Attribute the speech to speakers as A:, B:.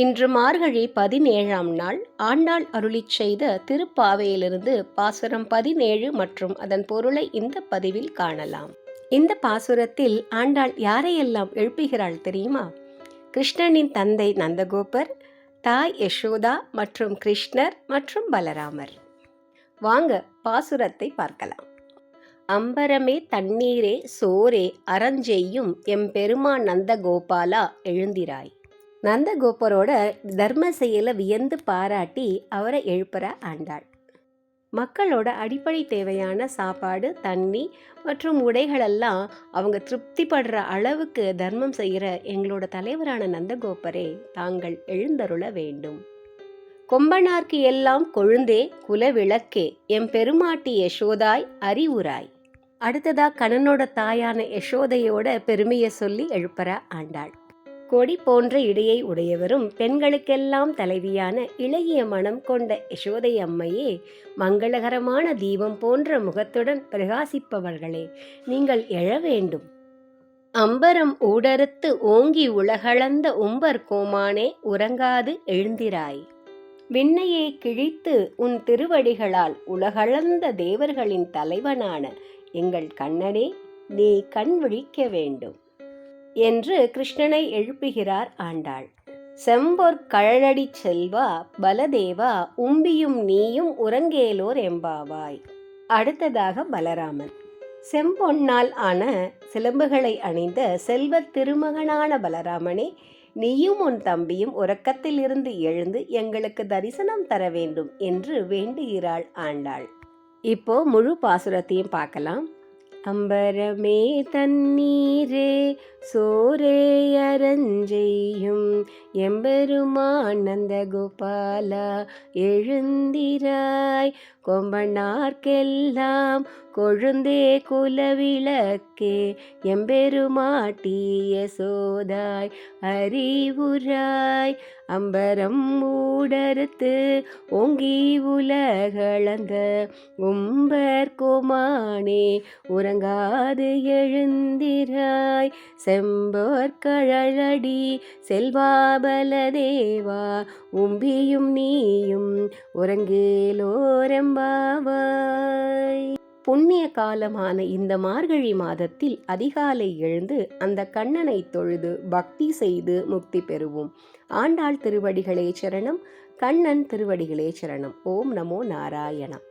A: இன்று மார்கழி பதினேழாம் நாள் ஆண்டாள் அருளிச் செய்த திருப்பாவையிலிருந்து பாசுரம் பதினேழு மற்றும் அதன் பொருளை இந்த பதிவில் காணலாம். இந்த பாசுரத்தில் ஆண்டாள் யாரையெல்லாம் எழுப்புகிறாள் தெரியுமா? கிருஷ்ணனின் தந்தை நந்தகோபர் தாய் யசோதா மற்றும் கிருஷ்ணர் மற்றும் பலராமர். வாங்க பாசுரத்தை பார்க்கலாம். அம்பரமே தண்ணீரே சோரே அறஞ்செய்யும் எம்பெருமான் நந்தகோபாலா எழுந்திராய். நந்தகோபரோட தர்ம செயலை வியந்து பாராட்டி அவரை எழுப்புற ஆண்டாள். மக்களோட அடிப்படை தேவையான சாப்பாடு தண்ணி மற்றும் உடைகளெல்லாம் அவங்க திருப்திப்படுற அளவுக்கு தர்மம் செய்கிற எங்களோட தலைவரான நந்தகோபரே தாங்கள் எழுந்தருள வேண்டும். கொம்பனார்க்கு எல்லாம் கொழுந்தே குலவிளக்கே எம் பெருமாட்டி யசோதாய் அறிவுராய். அடுத்ததா கண்ணனோட தாயான யசோதையோட பெருமையை சொல்லி எழுப்புற ஆண்டாள். கொடி போன்ற இடையை உடையவரும் பெண்களுக்கெல்லாம் தலைவியான இளகிய மனம் கொண்ட யசோதை அம்மையே மங்களகரமான தீபம் போன்ற முகத்துடன் பிரகாசிப்பவர்களே நீங்கள் எழ வேண்டும். அம்பரம் ஊடறுத்து ஓங்கி உலகளந்த உம்பர் கோமானே உறங்காது எழுந்திராய். விண்ணையை கிழித்து உன் திருவடிகளால் உலகளந்த தேவர்களின் தலைவனான எங்கள் கண்ணனே நீ கண் விழிக்க வேண்டும். என்று கிருஷ்ணனை எழுப்புகிறார் ஆண்டாள். செம்பொற் கழலடி செல்வா பலதேவா உம்பியும் நீயும் உறங்கேலோர் எம்பாவாய். அடுத்ததாக பலராமன். செம்பொன்னால் ஆன சிலம்புகளை அணிந்த செல்வத் திருமகனான பலராமனே நீயும் உன் தம்பியும் உறக்கத்தில் இருந்து எழுந்து எங்களுக்கு தரிசனம் தர வேண்டும் என்று வேண்டுகிறாள் ஆண்டாள். இப்போ முழு பாசுரத்தையும் பார்க்கலாம். அம்பரமே தண்ணீரே சோரே அரஞ்செய்யும் எம்பெருமானந்த கோபாலா எழுந்திராய் கொம்பனார்க்கெல்லாம் கொழுந்தே குலவிளக்கே எம்பெருமாட்டிய சோதாய் அறிவுராய் அம்பரம் ஊடறுத்து ஓங்கி உலகளந்த உம்பர் கோமானே உறங்காது எழுந்திராய். செம்போர் கழலடி செல்வாபல தேவா. உம்பியும் நீயும் உறங்கேலோரெம்பாவாய் புண்ணிய காலமான இந்த மார்கழி மாதத்தில் அதிகாலை எழுந்து அந்த கண்ணனை தொழுது பக்தி செய்து முக்தி பெறுவோம். ஆண்டாள் திருவடிகளே சரணம் கண்ணன் திருவடிகளே சரணம். ஓம் நமோ நாராயணம்.